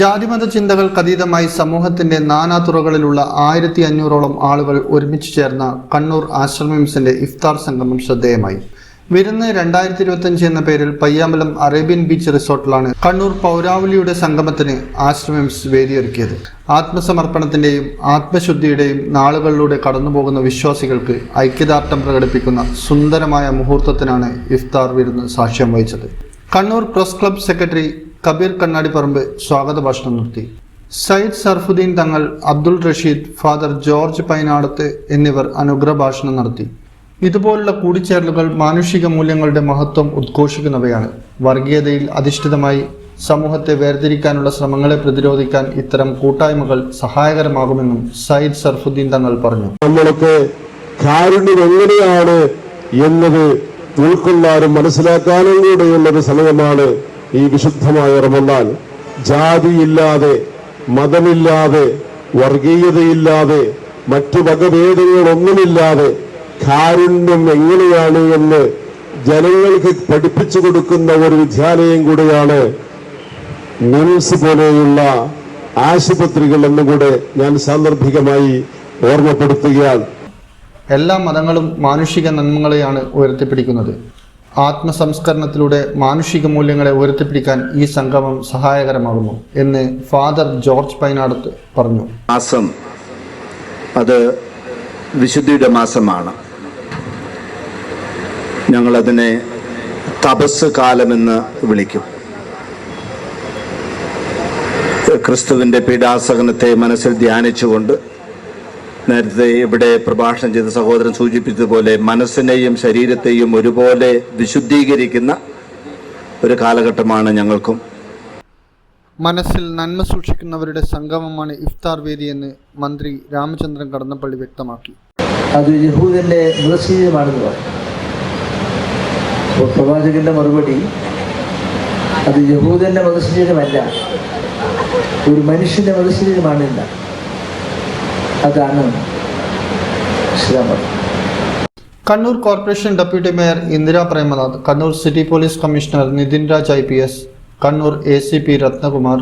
ജാതിമത ചിന്തകൾക്കതീതമായി സമൂഹത്തിന്റെ നാനാതുറകളിലുള്ള ആയിരത്തി അഞ്ഞൂറോളം ആളുകൾ ഒരുമിച്ച് ചേർന്ന കണ്ണൂർ ആശ്രമിംസിന്റെ ഇഫ്താർ സംഗമം ശ്രദ്ധേയമായി. വിരുന്ന് രണ്ടായിരത്തി ഇരുപത്തിയഞ്ച് എന്ന പേരിൽ പയ്യാമ്പലം അറേബ്യൻ ബീച്ച് റിസോർട്ടിലാണ് കണ്ണൂർ പൗരാവലിയുടെ സംഗമത്തിന് ആശ്രമിംസ് വേദിയൊരുക്കിയത്. ആത്മസമർപ്പണത്തിന്റെയും ആത്മശുദ്ധിയുടെയും നാളുകളിലൂടെ കടന്നുപോകുന്ന വിശ്വാസികൾക്ക് ഐക്യദാർഢ്യം പ്രകടിപ്പിക്കുന്ന സുന്ദരമായ മുഹൂർത്തത്തിനാണ് ഇഫ്താർ വിരുന്ന് സാക്ഷ്യം വഹിച്ചത്. Kannur press club secretary Kabir Kannadiparamba സ്വാഗത ഭാഷണം നടത്തി സയ്യിദ് സർഫുദ്ദീൻ തങ്ങൾ അബ്ദുൾ റഷീദ് ഫാദർ ജോർജ് പൈനാടത്ത് എന്നിവർ അനുഗ്രഹ ഭാഷണം നടത്തി. ഇതുപോലുള്ള കൂടിച്ചേരലുകൾ മാനുഷിക മൂല്യങ്ങളുടെ മഹത്വം ഉദ്ഘോഷിക്കുന്നവയാണ്. വർഗീയതയിൽ അധിഷ്ഠിതമായി സമൂഹത്തെ വേർതിരിക്കാനുള്ള ശ്രമങ്ങളെ പ്രതിരോധിക്കാൻ ഇത്തരം കൂട്ടായ്മകൾ സഹായകരമാകുമെന്നും സയ്യിദ് സർഫുദ്ദീൻ തങ്ങൾ പറഞ്ഞു. നമ്മൾക്ക് കാരുണ്യം എങ്ങനെയാണ് എന്നത് ഉൾക്കൊള്ളാനും മനസ്സിലാക്കാനും കൂടെയുള്ളൊരു സമയമാണ് ഈ വിശുദ്ധമായ റമദാൻ. ജാതിയില്ലാതെ മതമില്ലാതെ വർഗീയതയില്ലാതെ മറ്റു വകഭേദങ്ങളൊന്നുമില്ലാതെ കാരുണ്യം എങ്ങനെയാണ് എന്ന് ജനങ്ങൾക്ക് പഠിപ്പിച്ചു കൊടുക്കുന്ന ഒരു വിദ്യാലയം കൂടെയാണ് മിംസ് പോലെയുള്ള ആശുപത്രികൾ എന്നുകൂടെ ഞാൻ സാന്ദർഭികമായി ഓർമ്മപ്പെടുത്തുകയാണ്. എല്ലാ മതങ്ങളും മാനുഷിക നന്മകളെയാണ് ഉയർത്തിപ്പിടിക്കുന്നത്. ആത്മസംസ്കരണത്തിലൂടെ മാനുഷിക മൂല്യങ്ങളെ ഉയർത്തിപ്പിടിക്കാൻ ഈ സംഗമം സഹായകരമാകുന്നു എന്ന് ഫാദർ ജോർജ് പൈനാടത്ത് പറഞ്ഞു. മാസം അത് വിശുദ്ധിയുടെ മാസമാണ്. ഞങ്ങളതിനെ തപസ് കാലമെന്ന് വിളിക്കും. ക്രിസ്തുവിന്റെ പീഡാസഹനത്തെ മനസ്സിൽ ധ്യാനിച്ചുകൊണ്ട് നേരത്തെ ഇവിടെ പ്രഭാഷണം ചെയ്ത സഹോദരൻ സൂചിപ്പിച്ചതുപോലെ മനസ്സിനെയും ശരീരത്തെയും ഒരുപോലെ വിശുദ്ധീകരിക്കുന്ന ഒരു കാലഘട്ടമാണ് ഞങ്ങൾക്കും. മനസ്സിൽ നന്മ സൂക്ഷിക്കുന്നവരുടെ സംഗമമാണ് ഇഫ്താർ വേദി എന്ന് മന്ത്രി രാമചന്ദ്രൻ കടന്നപ്പള്ളി വ്യക്തമാക്കി. അത് യഹൂദന്റെ പറഞ്ഞു. പ്രവാചകന്റെ മറുപടി അത് യഹൂദന്റെ മൃതശരീരമല്ല ഒരു മനുഷ്യന്റെ മൃതശരീരമാണില്ല അതാണ് ശ്രമം. Kannur corporation deputy mayor Indira Premnath Kannur city police commissioner Nitin Raj I P S Kannur A C P Ratnakumar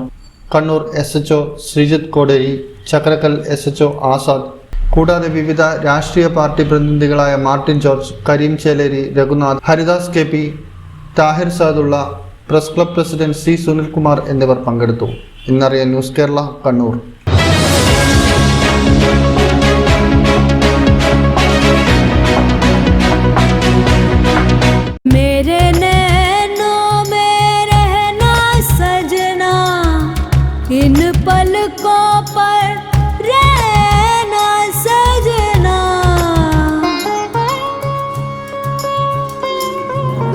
Kannur S H O Sreejith Koderi Chakkarakkal S H O Azad കൂടാതെ വിവിധ രാഷ്ട്രീയ party പ്രതിനിധികളായ Martin George Kareem Cheleri Raghunath Haridas K P Thahir Sadulla press club president C Sunilkumar എന്നിവർ പങ്കെടുത്തു. ഇന്നറിയ news Kerala Kannur. इन पलकों पर रहना, सजना।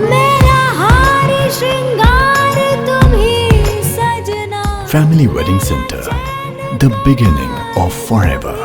मेरा हार, श्रृंगार तुम्ही सजना। Family wedding centre the beginning of forever